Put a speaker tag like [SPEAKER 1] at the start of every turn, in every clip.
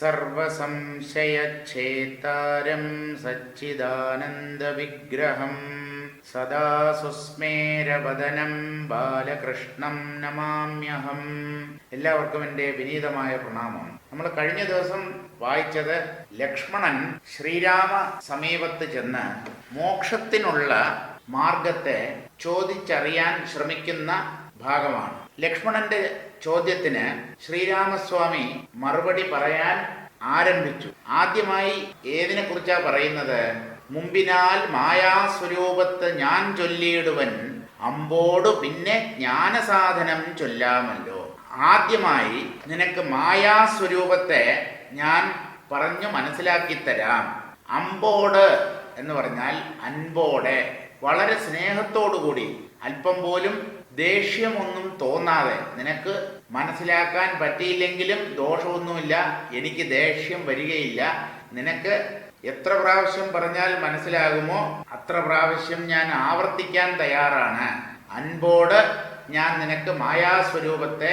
[SPEAKER 1] സർവസംശയച്ഛേത്താരം സച്ചിദാനന്ദവിഗ്രഹം സദാ സുസ്മേരവദനം ബാലകൃഷ്ണം നമാമ്യഹം. എല്ലാവർക്കും എന്റെ വിനീതമായ പ്രണാമം. നമ്മൾ കഴിഞ്ഞ ദിവസം വായിച്ചത് ലക്ഷ്മണൻ ശ്രീരാമ സമീപത്ത് ചെന്ന് മോക്ഷത്തിനുള്ള മാർഗത്തെ ചോദിച്ചറിയാൻ ശ്രമിക്കുന്ന ഭാഗമാണ്. ലക്ഷ്മണന്റെ ചോദ്യത്തിന് ശ്രീരാമസ്വാമി മറുപടി പറയാൻ ആരംഭിച്ചു. ആദ്യമായി ഏതിനെ കുറിച്ചാ പറയുന്നത്? മുമ്പിനാൽ മായാസ്വരൂപത്ത് ഞാൻ ചൊല്ലിയിടുവൻ അമ്പോടു പിന്നെ ജ്ഞാനസാധനം ചൊല്ലാമല്ലോ. ആദ്യമായി നിനക്ക് മായാസ്വരൂപത്തെ ഞാൻ പറഞ്ഞു മനസ്സിലാക്കി തരാം. അമ്പോട് എന്ന് പറഞ്ഞാൽ അൻപോടെ. വളരെ സ്നേഹത്തോടുകൂടി. അല്പം പോലും ദേഷ്യമൊന്നും തോന്നാതെ നിനക്ക് മനസ്സിലാക്കാൻ പറ്റിയില്ലെങ്കിലും ദോഷമൊന്നുമില്ല എനിക്ക് ദേഷ്യം വരികയില്ല. നിനക്ക് എത്ര പ്രാവശ്യം പറഞ്ഞാൽ മനസ്സിലാകുമോ? അത്ര പ്രാവശ്യം ഞാൻ ആവർത്തിക്കാൻ തയ്യാറാണ്. അൻപോട് ഞാൻ നിനക്ക് മായാസ്വരൂപത്തെ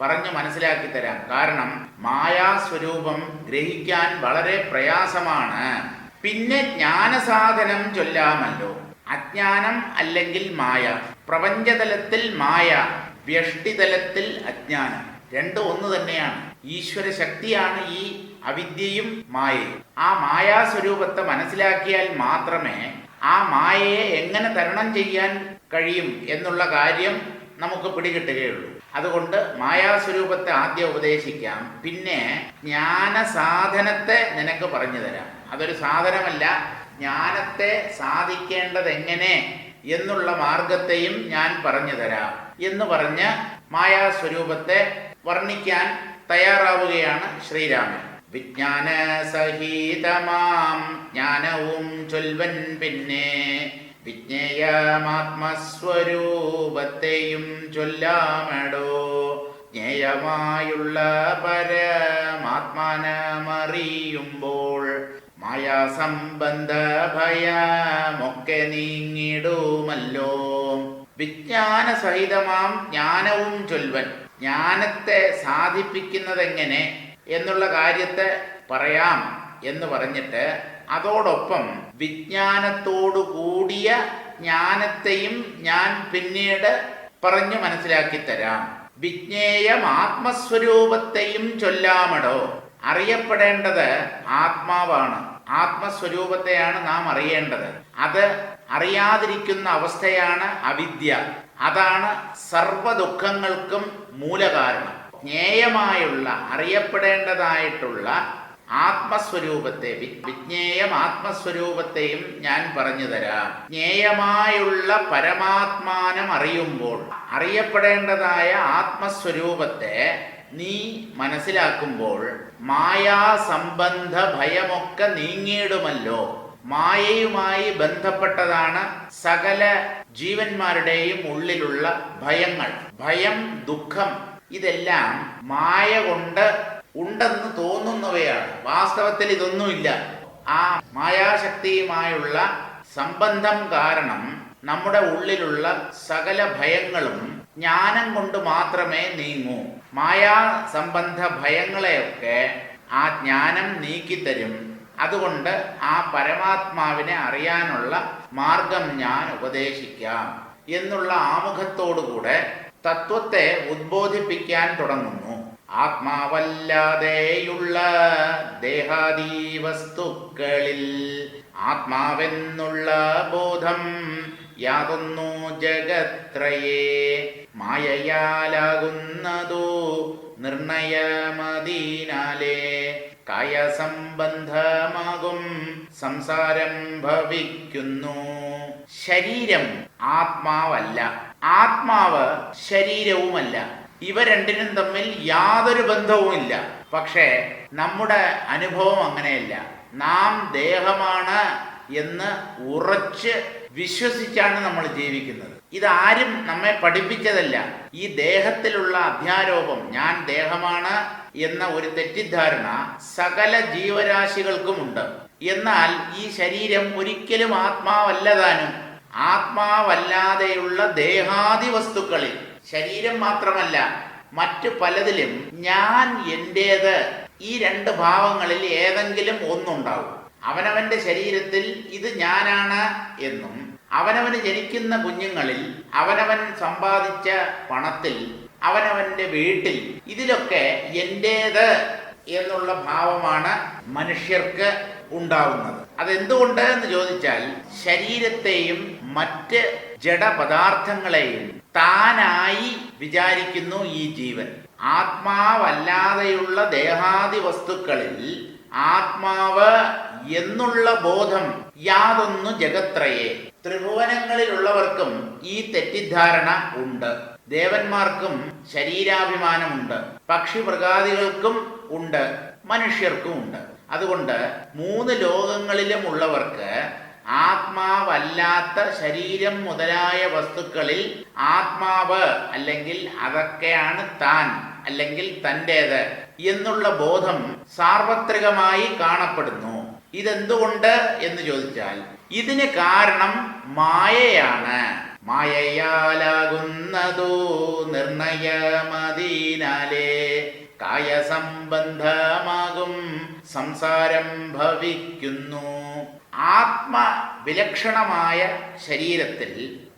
[SPEAKER 1] പറഞ്ഞു മനസ്സിലാക്കി തരാം. കാരണം മായാസ്വരൂപം ഗ്രഹിക്കാൻ വളരെ പ്രയാസമാണ്. പിന്നെ ജ്ഞാനസാധനം ചൊല്ലാമല്ലോ. അജ്ഞാനം അല്ലെങ്കിൽ മായ. പ്രപഞ്ചതലത്തിൽ മായ വ്യഷ്ടിതലത്തിൽ അജ്ഞാനം. രണ്ട് ഒന്ന് തന്നെയാണ്. ഈശ്വര ശക്തിയാണ് ഈ അവിദ്യയും മായയും. ആ മായാസ്വരൂപത്തെ മനസ്സിലാക്കിയാൽ മാത്രമേ ആ മായയെ എങ്ങനെ തരണം ചെയ്യാൻ കഴിയും എന്നുള്ള കാര്യം നമുക്ക് പിടികിട്ടുകയുള്ളൂ. അതുകൊണ്ട് മായാസ്വരൂപത്തെ ആദ്യം ഉപദേശിക്കാം. പിന്നെ ജ്ഞാന സാധനത്തെ നിനക്ക് പറഞ്ഞു തരാം. അതൊരു സാധനമല്ല. ജ്ഞാനത്തെ സാധിക്കേണ്ടത് എങ്ങനെ എന്നുള്ള മാർഗത്തെയും ഞാൻ പറഞ്ഞു തരാം എന്ന് പറഞ്ഞ് മായാസ്വരൂപത്തെ വർണിക്കാൻ തയ്യാറാവുകയാണ് ശ്രീരാമൻ. വിജ്ഞാന സഹിതമാം ജ്ഞാനവും ചൊൽവൻ പിന്നെ വിജ്ഞേയമാത്മസ്വരൂപത്തെയും ചൊല്ലാമടോ. ജ്ഞേയമായുള്ള പരമാത്മാനമറിയുമ്പോൾ മായാസംബന്ധ ഭയമൊക്കെ നീങ്ങിടുമല്ലോ. വിജ്ഞാന സഹിതമാം ജ്ഞാനവും ചൊൽവൻ ജ്ഞാനത്തെ സാധിപ്പിക്കുന്നതെങ്ങനെ എന്നുള്ള കാര്യത്തെ പറയാം എന്ന് പറഞ്ഞിട്ട് അതോടൊപ്പം വിജ്ഞാനത്തോടു കൂടിയ ജ്ഞാനത്തെയും ഞാൻ പിന്നീട് പറഞ്ഞു മനസ്സിലാക്കി തരാം. വിജ്ഞേയം ആത്മസ്വരൂപത്തെയും ചൊല്ലാമടോ. അറിയപ്പെടേണ്ടത് ആത്മാവാണ്. ആത്മസ്വരൂപത്തെയാണ് നാം അറിയേണ്ടത്. അത് അറിയാതിരിക്കുന്ന അവസ്ഥയാണ് അവിദ്യ. അതാണ് സർവ ദുഃഖങ്ങൾക്കും മൂലകാരണം. ജ്ഞേയമായുള്ള അറിയപ്പെടേണ്ടതായിട്ടുള്ള ആത്മസ്വരൂപത്തെ വിജ്ഞേയം ആത്മസ്വരൂപത്തെയും ഞാൻ പറഞ്ഞു തരാം. ജ്ഞേയമായുള്ള പരമാത്മാനം അറിയുമ്പോൾ അറിയപ്പെടേണ്ടതായ ആത്മസ്വരൂപത്തെ നീ മനസ്സിലാക്കുമ്പോൾ മായാസംബന്ധ ഭയമൊക്കെ നീങ്ങിയിടുമല്ലോ. മായയുമായി ബന്ധപ്പെട്ടതാണ് സകല ജീവന്മാരുടെയും ഉള്ളിലുള്ള ഭയങ്ങൾ. ഭയം ദുഃഖം ഇതെല്ലാം മായ കൊണ്ട് ഉണ്ടെന്ന് തോന്നുന്നവയാണ്. വാസ്തവത്തിൽ ഇതൊന്നുമില്ല. ആ മായാശക്തിയുമായുള്ള സംബന്ധം കാരണം നമ്മുടെ ഉള്ളിലുള്ള സകല ഭയങ്ങളും ജ്ഞാനം കൊണ്ട് മാത്രമേ നീങ്ങൂ. മായാ സംബന്ധ ഭയങ്ങളെയൊക്കെ ആ ജ്ഞാനം നീക്കിത്തരും. അതുകൊണ്ട് ആ പരമാത്മാവിനെ അറിയാനുള്ള മാർഗം ഞാൻ ഉപദേശിക്കാം എന്നുള്ള ആമുഖത്തോടുകൂടെ തത്വത്തെ ഉദ്ബോധിപ്പിക്കാൻ തുടങ്ങുന്നു. ആത്മാവല്ലാതെയുള്ള ദേഹാദീ വസ്തുക്കളിൽ ആത്മാവെന്നുള്ള ബോധം യാതൊന്നു ജഗത്രയെ മായയാലാകുന്നതോ നിർണയമതിനാലെ കായസംബന്ധമാകും സംസാരം ഭവിക്കുന്നു. ശരീരം ആത്മാവല്ല. ആത്മാവ് ശരീരവുമല്ല. ഇവ രണ്ടിനും തമ്മിൽ യാതൊരു ബന്ധവുമില്ല. പക്ഷേ നമ്മുടെ അനുഭവം അങ്ങനെയല്ല. നാം ദേഹമാണ് എന്ന് ഉറച്ച് വിശ്വസിച്ചാണ് നമ്മൾ ജീവിക്കുന്നത്. ഇതാരും നമ്മെ പഠിപ്പിച്ചതല്ല. ഈ ദേഹത്തിലുള്ള അധ്യാരോപം ഞാൻ ദേഹമാണ് എന്ന ഒരു തെറ്റിദ്ധാരണ സകല ജീവരാശികൾക്കുമുണ്ട്. എന്നാൽ ഈ ശരീരം ഒരിക്കലും ആത്മാവല്ലതാനും ആത്മാവല്ലാതെയുള്ള ദേഹാദി വസ്തുക്കളിൽ ശരീരം മാത്രമല്ല മറ്റു പലതിലും ഞാൻ എന്റേത് ഈ രണ്ട് ഭാവങ്ങളിൽ ഏതെങ്കിലും ഒന്നുണ്ടാവും. അവനവന്റെ ശരീരത്തിൽ ഇത് ഞാനാണ് എന്നും അവനവന് ജനിക്കുന്ന കുഞ്ഞുങ്ങളിൽ അവനവൻ സമ്പാദിച്ച പണത്തിൽ അവനവന്റെ വീട്ടിൽ ഇതിലൊക്കെ എന്റേത് എന്നുള്ള ഭാവമാണ് മനുഷ്യർക്ക് ഉണ്ടാവുന്നത്. അതെന്തുകൊണ്ട് എന്ന് ചോദിച്ചാൽ ശരീരത്തെയും മറ്റ് ജഡപദാർത്ഥങ്ങളെയും താനായി വിചാരിക്കുന്നു ഈ ജീവൻ. ആത്മാവല്ലാതെയുള്ള ദേഹാദി വസ്തുക്കളിൽ ആത്മാവ് എന്നുള്ള ബോധം യാതൊന്നു ജഗത്രയെ. ത്രിഭുവനങ്ങളിലുള്ളവർക്കും ഈ തെറ്റിദ്ധാരണ ഉണ്ട്. ദേവന്മാർക്കും ശരീരാഭിമാനമുണ്ട്. പക്ഷി മൃഗാദികൾക്കും ഉണ്ട്. മനുഷ്യർക്കും ഉണ്ട്. അതുകൊണ്ട് മൂന്ന് ലോകങ്ങളിലും ഉള്ളവർക്ക് ആത്മാവല്ലാത്ത ശരീരം മുതലായ വസ്തുക്കളിൽ ആത്മാവ് അല്ലെങ്കിൽ അതൊക്കെയാണ് താൻ അല്ലെങ്കിൽ തന്റേത് എന്നുള്ള ബോധം സാർവത്രികമായി കാണപ്പെടുന്നു. ഇതെന്തുകൊണ്ട് എന്ന് ചോദിച്ചാൽ ഇതിന് കാരണം മായയാണ്. മായയാലാകുന്നതോ നിർണയമതിനാലേ കായസംബന്ധമാകും സംസാരം ഭവിക്കുന്നു. ആത്മ വിലക്ഷണമായ ശരീരത്തിൽ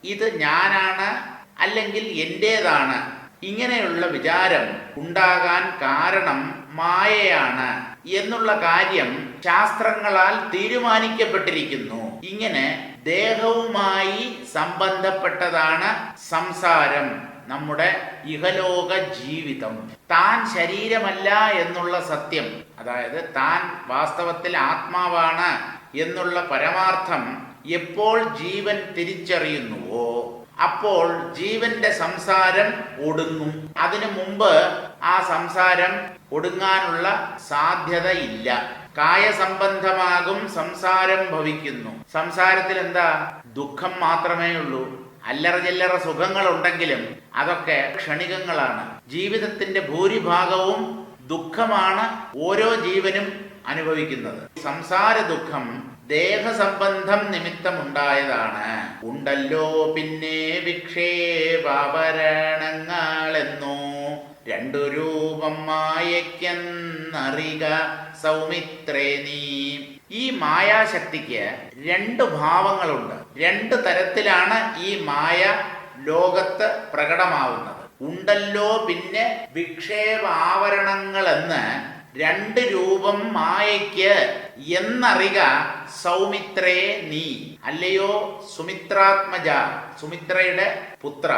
[SPEAKER 1] ഇത് ഞാനാണ് അല്ലെങ്കിൽ എന്റേതാണ് ഇങ്ങനെയുള്ള വിചാരം ഉണ്ടാകാൻ കാരണം മായയാണ് എന്നുള്ള കാര്യം ശാസ്ത്രങ്ങളാൽ തീരുമാനിക്കപ്പെട്ടിരിക്കുന്നു. ഇങ്ങനെ ദേഹവുമായി സംബന്ധപ്പെട്ടതാണ് സംസാരം നമ്മുടെ ഇഹലോക ജീവിതം. താൻ ശരീരമല്ല എന്നുള്ള സത്യം അതായത് താൻ വാസ്തവത്തിൽ ആത്മാവാണ് എന്നുള്ള പരമാർത്ഥം എപ്പോൾ ജീവൻ തിരിച്ചറിയുന്നുവോ അപ്പോൾ ജീവന്റെ സംസാരം ഒടുങ്ങും. അതിനു മുമ്പ് ആ സംസാരം ഒടുങ്ങാനുള്ള സാധ്യതയില്ല. കായസംബന്ധമാകും സംസാരം ഭവിക്കുന്നു. സംസാരത്തിൽ എന്താ? ദുഃഖം മാത്രമേ ഉള്ളൂ. അല്ലറ ചില്ലറ സുഖങ്ങൾ ഉണ്ടെങ്കിലും അതൊക്കെ ക്ഷണികങ്ങളാണ്. ജീവിതത്തിന്റെ ഭൂരിഭാഗവും ദുഃഖമാണ്. ഓരോ ജീവനും അനുഭവിക്കുന്നത്. സംസാര ദുഃഖം ദേഹസംബന്ധം നിമിത്തമുണ്ടായതാണ്. ഉണ്ടല്ലോ പിന്നെ വിക്ഷേപാഭരണങ്ങളെന്നോ രണ്ടു രൂപം മായയ്ക്കെന്നറിക സൗമിത്രേ നീ. ഈ മായാശക്തിക്ക് രണ്ട് ഭാവങ്ങളുണ്ട്. രണ്ട് തരത്തിലാണ് ഈ മായ ലോകത്ത് പ്രകടമാവുന്നത്. ഉണ്ടല്ലോ പിന്നെ വിക്ഷേപാവരണങ്ങളെന്ന് രണ്ട് രൂപം മായയ്ക്ക് എന്നറിക സൗമിത്രേ നീ. അല്ലയോ സുമിത്രാത്മജ സുമിത്രയുടെ പുത്ര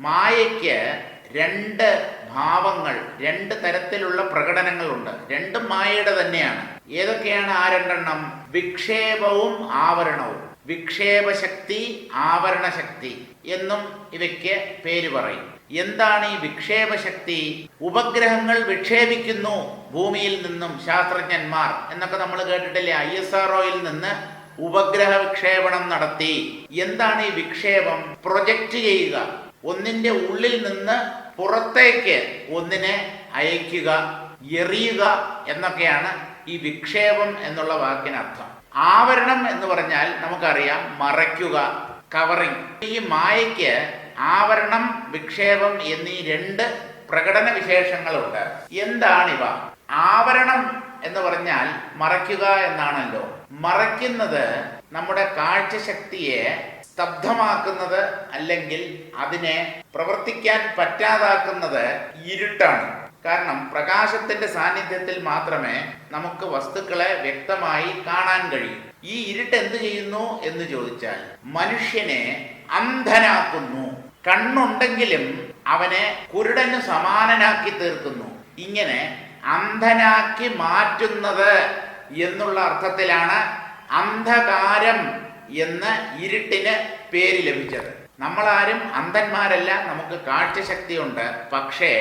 [SPEAKER 1] മായയ്ക്ക് രണ്ട് ഭാവങ്ങൾ രണ്ട് തരത്തിലുള്ള പ്രകടനങ്ങളുണ്ട്. രണ്ടും മായയുടെ തന്നെയാണ്. ഏതൊക്കെയാണ് ആ രണ്ടെണ്ണം? വിക്ഷേപവും ആവരണവും. വിക്ഷേപശക്തി ആവരണശക്തി എന്നും ഇവയ്ക്ക് പേര് പറയും. എന്താണ് ഈ വിക്ഷേപശക്തി ഉപഗ്രഹങ്ങൾ വിക്ഷേപിക്കുന്നു ഭൂമിയിൽ നിന്നും ശാസ്ത്രജ്ഞന്മാർ. എന്നൊക്കെ നമ്മൾ കേട്ടിട്ടില്ലേ? ഐ എസ് ആർ നിന്ന് ഉപഗ്രഹ വിക്ഷേപണം നടത്തി. എന്താണ് ഈ വിക്ഷേപം? പ്രൊജക്റ്റ് ചെയ്യുക. ഒന്നിന്റെ ഉള്ളിൽ നിന്ന് പുറത്തേക്ക് ഒന്നിനെ അയക്കുക എറിയുക എന്നൊക്കെയാണ് ഈ വിക്ഷേപം എന്നുള്ള വാക്കിനർത്ഥം. ആവരണം എന്ന് പറഞ്ഞാൽ നമുക്കറിയാം മറയ്ക്കുക കവറിങ്. ഈ മായയ്ക്ക് ആവരണം വിക്ഷേപം എന്നീ രണ്ട് പ്രകടന വിശേഷങ്ങളുണ്ട്. എന്താണിവ? ആവരണം എന്ന് പറഞ്ഞാൽ മറയ്ക്കുക എന്നാണല്ലോ. മറയ്ക്കുന്നത് നമ്മുടെ കാഴ്ചശക്തിയെ സ്തബ്ധമാക്കുന്നത് അല്ലെങ്കിൽ അതിനെ പ്രവർത്തിക്കാൻ പറ്റാതാക്കുന്നത് ഇരുട്ടാണ്. കാരണം പ്രകാശത്തിന്റെ സാന്നിധ്യത്തിൽ മാത്രമേ നമുക്ക് വസ്തുക്കളെ വ്യക്തമായി കാണാൻ കഴിയൂ. ഈ ഇരുട്ട് എന്ത് ചെയ്യുന്നു എന്ന് ചോദിച്ചാൽ മനുഷ്യനെ അന്ധനാക്കുന്നു. കണ്ണുണ്ടെങ്കിലും അവനെ കുരുടന് സമാനനാക്കി തീർക്കുന്നു. ഇങ്ങനെ അന്ധനാക്കി മാറ്റുന്നത് എന്നുള്ള അർത്ഥത്തിലാണ് അന്ധകാരം എന്ന് ഇരുട്ടിന് പേര് ലഭിച്ചത്. നമ്മളാരും അന്ധന്മാരല്ല നമുക്ക് കാഴ്ചശക്തിയുണ്ട്. പക്ഷേ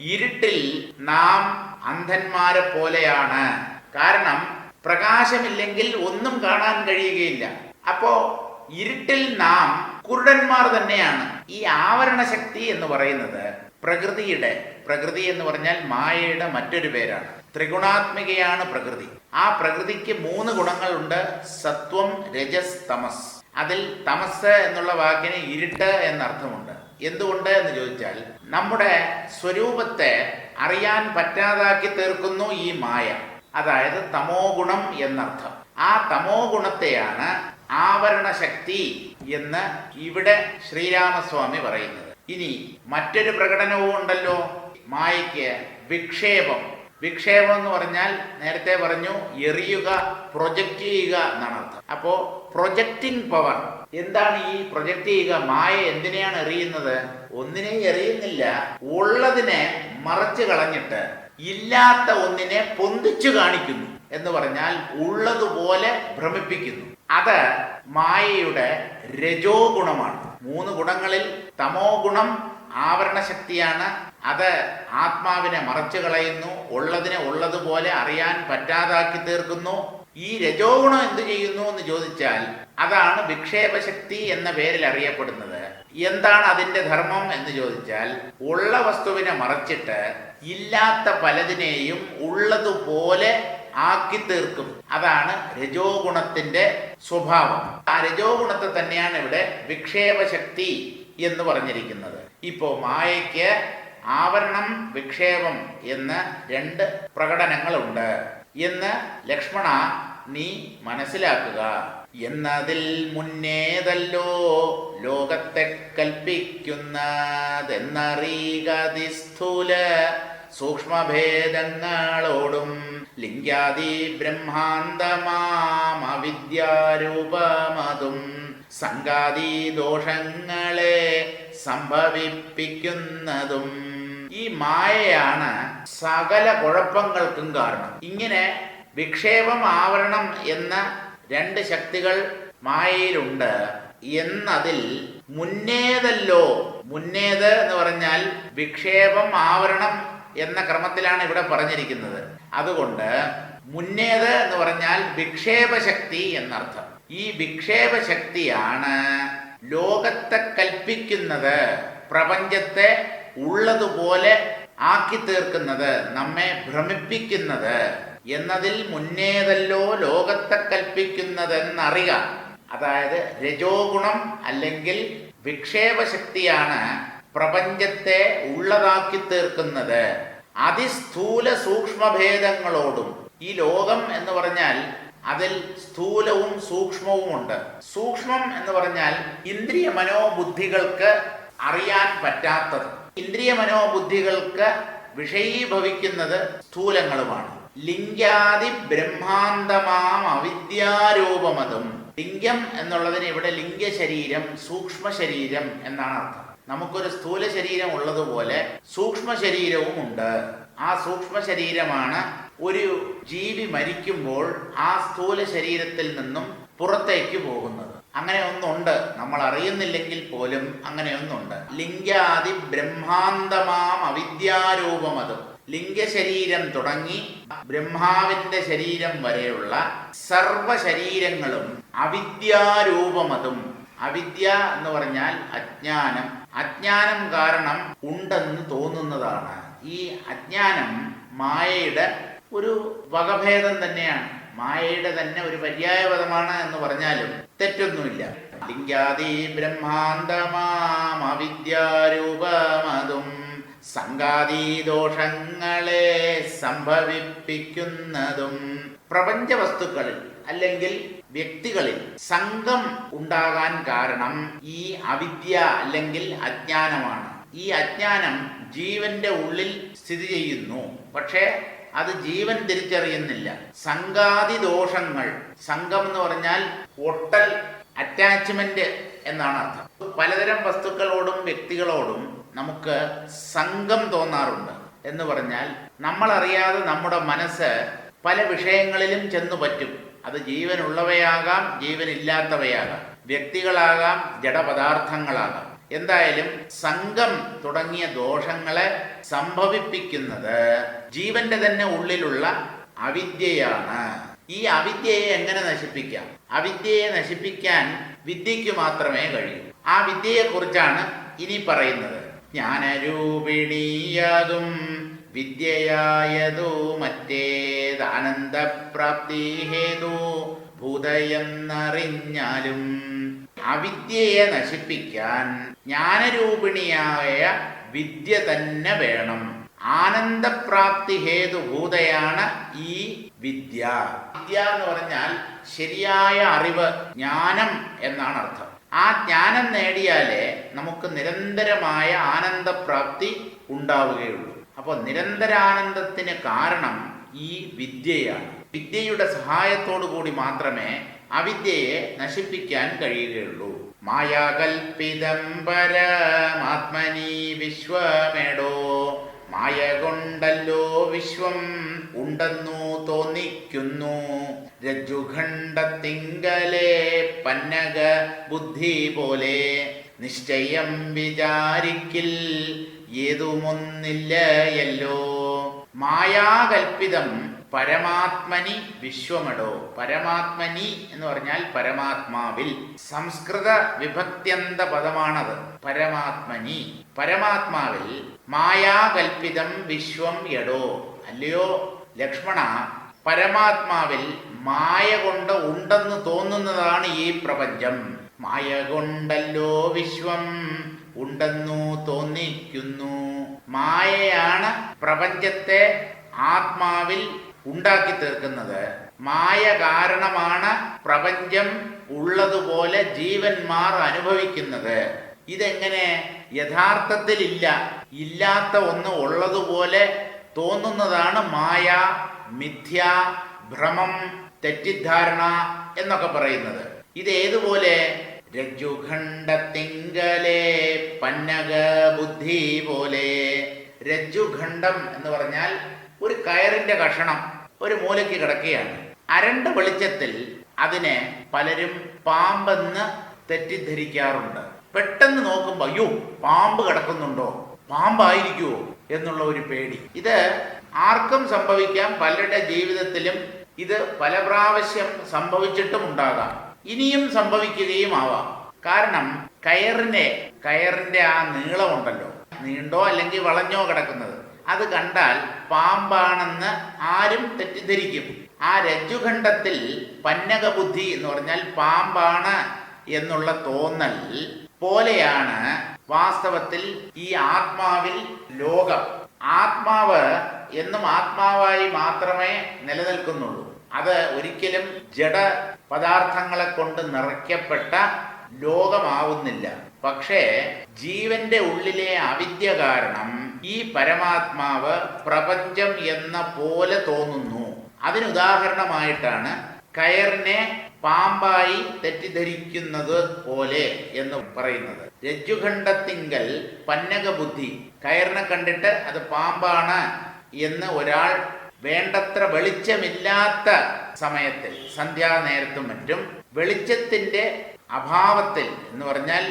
[SPEAKER 1] ഇരുട്ടിൽ നാം അന്ധന്മാരെ പോലെയാണ്. കാരണം പ്രകാശമില്ലെങ്കിൽ ഒന്നും കാണാൻ കഴിയുകയില്ല. അപ്പോ ഇരുട്ടിൽ നാം കുരുടന്മാർ തന്നെയാണ്. ഈ ആവരണ ശക്തി എന്ന് പറയുന്നത് പ്രകൃതിയുടെ പ്രകൃതി എന്ന് പറഞ്ഞാൽ മായയുടെ മറ്റൊരു പേരാണ്. ത്രിഗുണാത്മികയാണ് പ്രകൃതി. ആ പ്രകൃതിക്ക് മൂന്ന് ഗുണങ്ങളുണ്ട്. സത്വം രജസ് തമസ്. അതിൽ തമസ് എന്നുള്ള വാക്കിന് ഇരുട്ട് എന്നർത്ഥമുണ്ട്. എന്തുകൊണ്ട് എന്ന് ചോദിച്ചാൽ നമ്മുടെ സ്വരൂപത്തെ അറിയാൻ പറ്റാതാക്കി തീർക്കുന്നു ഈ മായ. അതായത് തമോ ഗുണം എന്നർത്ഥം. ആ തമോ ഗുണത്തെയാണ് ആവരണ ശക്തി എന്ന് ഇവിടെ ശ്രീരാമസ്വാമി പറയുന്നത്. ഇനി മറ്റൊരു പ്രകടനവും ഉണ്ടല്ലോ. മായയ്ക്ക് വിക്ഷേപം. വിക്ഷേപം എന്ന് പറഞ്ഞാൽ നേരത്തെ പറഞ്ഞു എറിയുക പ്രൊജക്റ്റ് ചെയ്യുക എന്നാണ് അർത്ഥം. അപ്പോ പ്രൊജക്റ്റിംഗ് പവർ. എന്താണ് ഈ പ്രൊജക്റ്റ് ചെയ്യുക? മായ എന്തിനെയാണ് എറിയുന്നത്? ഒന്നിനെ എറിയുന്നില്ല. ഉള്ളതിനെ മറച്ചു കളഞ്ഞിട്ട് ഇല്ലാത്ത ഒന്നിനെ പൊന്തിച്ചു കാണിക്കുന്നു എന്ന് പറഞ്ഞാൽ ഉള്ളതുപോലെ ഭ്രമിപ്പിക്കുന്നു. അത് മായയുടെ രജോ ഗുണമാണ്. മൂന്ന് ഗുണങ്ങളിൽ തമോ ഗുണം ആവരണ ശക്തിയാണ്. അത് ആത്മാവിനെ മറച്ചു കളയുന്നു. ഉള്ളതിനെ ഉള്ളതുപോലെ അറിയാൻ പറ്റാതാക്കി തീർക്കുന്നു. ഈ രജോ ഗുണം എന്ത് ചെയ്യുന്നു എന്ന് ചോദിച്ചാൽ അതാണ് വിക്ഷേപശക്തി എന്ന പേരിൽ അറിയപ്പെടുന്നത്. എന്താണ് അതിന്റെ ധർമ്മം എന്ന് ചോദിച്ചാൽ ഉള്ള വസ്തുവിനെ മറച്ചിട്ട് ഇല്ലാത്ത പലതിനെയും ഉള്ളതുപോലെ ആക്കി തീർക്കും അതാണ് രജോ ഗുണത്തിന്റെ സ്വഭാവം. ആ രജോ ഗുണത്തെ തന്നെയാണ് ഇവിടെ വിക്ഷേപശക്തി എന്ന് പറഞ്ഞിരിക്കുന്നത്. ഇപ്പോ മായയ്ക്ക് ആവരണം വിക്ഷേപം എന്ന് രണ്ട് പ്രകടനങ്ങളുണ്ട്. എന്ന് ലക്ഷ്മണ നീ മനസ്സിലാക്കുക. എന്നതിൽ മുന്നേതല്ലോ ലോകത്തെ കൽപ്പിക്കുന്നതെന്നറിയതിസ്ഥൂല സൂക്ഷ്മഭേദങ്ങളോടും ലിംഗാദി ബ്രഹ്മാന്തമാം അവിദ്യാരൂപമതും സംഗാദി ദോഷങ്ങളെ സംഭവിപ്പിക്കുന്നതും. ഈ മായയാണ് സകല കുഴപ്പങ്ങൾക്കും കാരണം. ഇങ്ങനെ വിക്ഷേപം ആവരണം എന്ന രണ്ട് ശക്തികൾ മായയിലുണ്ട്. എന്നതിൽ മുന്നേതല്ലോ. മുന്നേത് എന്ന് പറഞ്ഞാൽ വിക്ഷേപം ആവരണം എന്ന ക്രമത്തിലാണ് ഇവിടെ പറഞ്ഞിരിക്കുന്നത്. അതുകൊണ്ട് മുന്നേത് എന്ന് പറഞ്ഞാൽ വിക്ഷേപശക്തി എന്നർത്ഥം. ഈ വിക്ഷേപശക്തിയാണ് ലോകത്തെ കൽപ്പിക്കുന്നത് പ്രപഞ്ചത്തെ ഉള്ളതുപോലെ ആക്കി തീർക്കുന്നത് നമ്മെ ഭ്രമിപ്പിക്കുന്നത്. എന്നതിൽ മുന്നേതല്ലോ ലോകത്തെ കൽപ്പിക്കുന്നതെന്നറിയ. അതായത് രജോ ഗുണം അല്ലെങ്കിൽ വിക്ഷേപശക്തിയാണ് പ്രപഞ്ചത്തെ ഉള്ളതാക്കി തീർക്കുന്നത്. അതിസ്ഥൂല സൂക്ഷ്മഭേദങ്ങളോടും ഈ ലോകം എന്ന് പറഞ്ഞാൽ അതിൽ സ്ഥൂലവും സൂക്ഷ്മവും ഉണ്ട് സൂക്ഷ്മം എന്ന് പറഞ്ഞാൽ ഇന്ദ്രിയ മനോബുദ്ധികൾക്ക് അറിയാൻ പറ്റാത്തത്. ഇന്ദ്രിയ മനോബുദ്ധികൾക്ക് വിഷയീഭവിക്കുന്നത് സ്ഥൂലങ്ങളുമാണ്. ലിംഗാദി ബ്രഹ്മാന്തമാം അവിദ്യാരൂപമതും. ലിംഗം എന്നുള്ളതിന് ഇവിടെ ലിംഗ ശരീരം സൂക്ഷ്മ ശരീരം എന്നാണ് അർത്ഥം. നമുക്കൊരു സ്ഥൂല ശരീരം ഉള്ളതുപോലെ സൂക്ഷ്മ ശരീരവും ഉണ്ട്. ആ സൂക്ഷ്മ ശരീരമാണ് ഒരു ജീവി മരിക്കുമ്പോൾ ആ സ്ഥൂല ശരീരത്തിൽ നിന്നും പുറത്തേക്ക് പോകുന്നത്. അങ്ങനെ ഒന്നുണ്ട്. നമ്മൾ അറിയുന്നില്ലെങ്കിൽ പോലും അങ്ങനെ ഒന്നുണ്ട്. ലിംഗാദി ബ്രഹ്മാന്തമാം അവിദ്യാരൂപമത് ലിംഗശരീരം തുടങ്ങി ബ്രഹ്മാവിന്റെ ശരീരം വരെയുള്ള സർവ ശരീരങ്ങളും അവിദ്യാരൂപമതും അവിദ്യ എന്ന് പറഞ്ഞാൽ അജ്ഞാനം അജ്ഞാനം കാരണം ഉണ്ടെന്ന് തോന്നുന്നതാണ്. ഈ അജ്ഞാനം മായയുടെ ഒരു വകഭേദം തന്നെയാണ്. മായയുടെ തന്നെ ഒരു പര്യായപദമാണ് എന്ന് പറഞ്ഞാലും തെറ്റൊന്നുമില്ല. ലിംഗാദി ബ്രഹ്മാന്തമാവിദ്യാരൂപമതും സംഗാദി ദോഷങ്ങളെ സംഭവിപ്പിക്കുന്നതും. പ്രപഞ്ച വസ്തുക്കളിൽ അല്ലെങ്കിൽ വ്യക്തികളിൽ സംഘം ഉണ്ടാകാൻ കാരണം ഈ അവിദ്യ അല്ലെങ്കിൽ അജ്ഞാനമാണ്. ഈ അജ്ഞാനം ജീവന്റെ ഉള്ളിൽ സ്ഥിതി ചെയ്യുന്നു. പക്ഷേ അത് ജീവൻ തിരിച്ചറിയുന്നില്ല. സംഘാതി ദോഷങ്ങൾ സംഘം എന്ന് പറഞ്ഞാൽ ഒട്ടൽ അറ്റാച്ച്മെന്റ് എന്നാണ് അർത്ഥം. പലതരം വസ്തുക്കളോടും വ്യക്തികളോടും നമുക്ക് സംഘം തോന്നാറുണ്ട് എന്ന് പറഞ്ഞാൽ നമ്മൾ അറിയാതെ നമ്മുടെ മനസ്സ് പല വിഷയങ്ങളിലും ചെന്നു പറ്റും. അത് ജീവനുള്ളവയാകാം ജീവനില്ലാത്തവയാകാം. വ്യക്തികളാകാം ജഡപദാർത്ഥങ്ങളാകാം. എന്തായാലും സംഘം തുടങ്ങിയ ദോഷങ്ങളെ സംഭവിപ്പിക്കുന്നത് ജീവന്റെ തന്നെ ഉള്ളിലുള്ള അവിദ്യയാണ്. ഈ അവിദ്യയെ എങ്ങനെ നശിപ്പിക്കാം? അവിദ്യയെ നശിപ്പിക്കാൻ വിദ്യയ്ക്ക് മാത്രമേ കഴിയൂ. ആ വിദ്യയെക്കുറിച്ചാണ് ഇനി പറയുന്നത്. ജ്ഞാനരൂപിണീയതും വിദ്യയായതു മറ്റേതാനന്ദപ്രാപ്തി ഹേതു ഭൂതയെന്നറിഞ്ഞാലും അവിദ്യയെ നശിപ്പിക്കാൻ ജ്ഞാനരൂപിണിയായ വിദ്യ തന്നെ വേണം. ആനന്ദപ്രാപ്തി ഹേതുഭൂതയാണ് ഈ വിദ്യ. വിദ്യ എന്ന് പറഞ്ഞാൽ ശരിയായ അറിവ് ജ്ഞാനം എന്നാണ് അർത്ഥം. ആ ജ്ഞാനം നേടിയാലേ നമുക്ക് നിരന്തരമായ ആനന്ദപ്രാപ്തി ഉണ്ടാവുകയുള്ളൂ. അപ്പോൾ നിരന്തരാനന്ദത്തിന് കാരണം ഈ വിദ്യയാണ്. വിദ്യയുടെ സഹായത്തോടു കൂടി മാത്രമേ അവിദ്യയെ നശിപ്പിക്കാൻ കഴിയുകയുള്ളൂ. മായാകൽപിതം പരമാത്മനി വിശ്വമേടോ. മായ കൊണ്ടല്ലോ വിശ്വം ഉണ്ടെന്നു തോന്നിക്കുന്നു. രജ്ജുഖണ്ഡത്തിങ്കലെ പന്നക ബുദ്ധി പോലെ നിശ്ചയം വിചാരിക്കിൽ ഏതുമൊന്നില്ലയല്ലോ. മായാകൽപിതം പരമാത്മനി വിശ്വമടോ. പരമാത്മനി എന്ന് പറഞ്ഞാൽ പരമാത്മാവിൽ. സംസ്കൃത വിഭക്ത്യന്ത പദമാണത്. പരമാത്മനി. പരമാത്മാവിൽ മായാകൽപിതം വിശ്വം എടോ അല്ലയോ ലക്ഷ്മണ പരമാത്മാവിൽ മായ കൊണ്ട് ഉണ്ടെന്ന് തോന്നുന്നതാണ് ഈ പ്രപഞ്ചം. മായ കൊണ്ടല്ലോ വിശ്വം ഉണ്ടെന്നു തോന്നിക്കുന്നു മായയാണ് പ്രപഞ്ചത്തെ ആത്മാവിൽ ഉണ്ടാക്കി തീർക്കുന്നത് മായ കാരണമാണ് പ്രപഞ്ചം ഉള്ളതുപോലെ ജീവന്മാർ അനുഭവിക്കുന്നത്. ഇതെങ്ങനെ യഥാർത്ഥത്തിൽ ഇല്ല? ഇല്ലാത്ത ഒന്ന് ഉള്ളതുപോലെ തോന്നുന്നതാണ് മായ മിഥ്യ ഭ്രമം തെറ്റിദ്ധാരണ എന്നൊക്കെ പറയുന്നത്. ഇത് ഏതുപോലെ രജ്ജുഖണ്ഡത്തിങ്കലെ പന്നക ബുദ്ധി പോലെ രജ്ജുഖണ്ഡം എന്ന് പറഞ്ഞാൽ ഒരു കയറിന്റെ കഷണം ഒരു മൂലയ്ക്ക് കിടക്കുകയാണ്. അരണ്ട വെളിച്ചത്തിൽ അതിനെ പലരും പാമ്പെന്ന് തെറ്റിദ്ധരിക്കാറുണ്ട്. പെട്ടെന്ന് നോക്കുമ്പോൾ അയ്യോ പാമ്പ് കിടക്കുന്നുണ്ടോ? പാമ്പായിരിക്കുമോ എന്നുള്ള ഒരു പേടി. ഇത് ആർക്കും സംഭവിക്കാം പലരുടെ ജീവിതത്തിലും ഇത് പല പ്രാവശ്യം സംഭവിച്ചിട്ടും ഉണ്ടാകാം ഇനിയും സംഭവിക്കുകയും ആവാം. കാരണം കയറിന്റെ കയറിന്റെ ആ നീളമുണ്ടല്ലോ. നീണ്ടോ അല്ലെങ്കിൽ വളഞ്ഞോ കിടക്കുന്നത്. അത് കണ്ടാൽ പാമ്പാണെന്ന് ആരും തെറ്റിദ്ധരിക്കും. ആ രജ്ജുഖണ്ഡത്തിൽ പന്നക ബുദ്ധി എന്ന് പറഞ്ഞാൽ പാമ്പാണ് എന്നുള്ള തോന്നൽ പോലെയാണ് വാസ്തവത്തിൽ ഈ ആത്മാവിൽ ലോകം. ആത്മാവ് എന്നും ആത്മാവായി മാത്രമേ നിലനിൽക്കുന്നുള്ളൂ. അത് ഒരിക്കലും ജഡ പദാർത്ഥങ്ങളെ കൊണ്ട് നിറയ്ക്കപ്പെട്ട ലോകമാവുന്നില്ല. പക്ഷേ ജീവന്റെ ഉള്ളിലെ അവിദ്യ കാരണം ഈ പരമാത്മാവ് പ്രപഞ്ചം എന്ന പോലെ തോന്നുന്നു. അതിനുദാഹരണമായിട്ടാണ് കയറിനെ പാമ്പായി തെറ്റിദ്ധരിക്കുന്നത് പോലെ എന്ന് പറയുന്നത്. രജ്ജുഖണ്ഡത്തിങ്കൽ പന്നക ബുദ്ധി കയറിനെ കണ്ടിട്ട് അത് പാമ്പാണ് എന്ന് ഒരാൾ വേണ്ടത്ര വെളിച്ചമില്ലാത്ത സമയത്തിൽ സന്ധ്യാനേരത്തും മറ്റും വെളിച്ചത്തിന്റെ അഭാവത്തിൽ എന്ന് പറഞ്ഞാൽ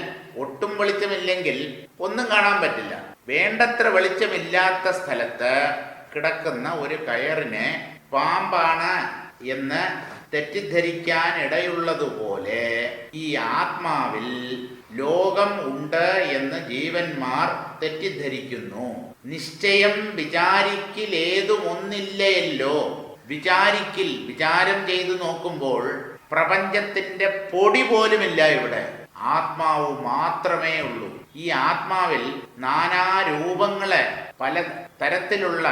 [SPEAKER 1] ഒട്ടും വെളിച്ചമില്ലെങ്കിൽ ഒന്നും കാണാൻ പറ്റില്ല. വേണ്ടത്ര വെളിച്ചമില്ലാത്ത സ്ഥലത്ത് കിടക്കുന്ന ഒരു കയറിനെ പാമ്പാണ് എന്ന് തെറ്റിദ്ധരിക്കാൻ ഇടയുള്ളതുപോലെ ഈ ആത്മാവിൽ ലോകം ഉണ്ട് എന്ന് ജീവന്മാർ തെറ്റിദ്ധരിക്കുന്നു. നിശ്ചയം വിചാരിക്കിലേതുമൊന്നില്ലയല്ലോ. വിചാരിക്കിൽ വിചാരം ചെയ്തു നോക്കുമ്പോൾ പ്രപഞ്ചത്തിന്റെ പൊടി പോലുമില്ല ഇവിടെ. ആത്മാവ് മാത്രമേ ഉള്ളൂ. ഈ ആത്മാവിൽ നാനാ രൂപങ്ങളെ പല തരത്തിലുള്ള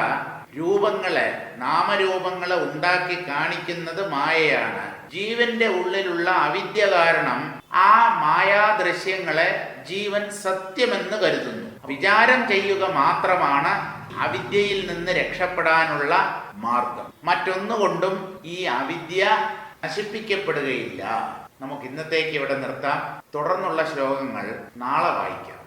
[SPEAKER 1] രൂപങ്ങളെ നാമരൂപങ്ങളെ ഉണ്ടാക്കി കാണിക്കുന്നത് മായയാണ്. ജീവന്റെ ഉള്ളിലുള്ള അവിദ്യ കാരണം ആ മായാദൃശ്യങ്ങളെ ജീവൻ സത്യമെന്ന് കരുതുന്നു. വിചാരം ചെയ്യുക മാത്രമാണ് അവിദ്യയിൽ നിന്ന് രക്ഷപ്പെടാനുള്ള മാർഗം. മറ്റൊന്നുകൊണ്ടും ഈ അവിദ്യ നശിപ്പിക്കപ്പെടുകയില്ല. നമുക്ക് ഇന്നത്തേക്ക് ഇവിടെ നിർത്താം. തുടർന്നുള്ള ശ്ലോകങ്ങൾ നാളെ വായിക്കാം.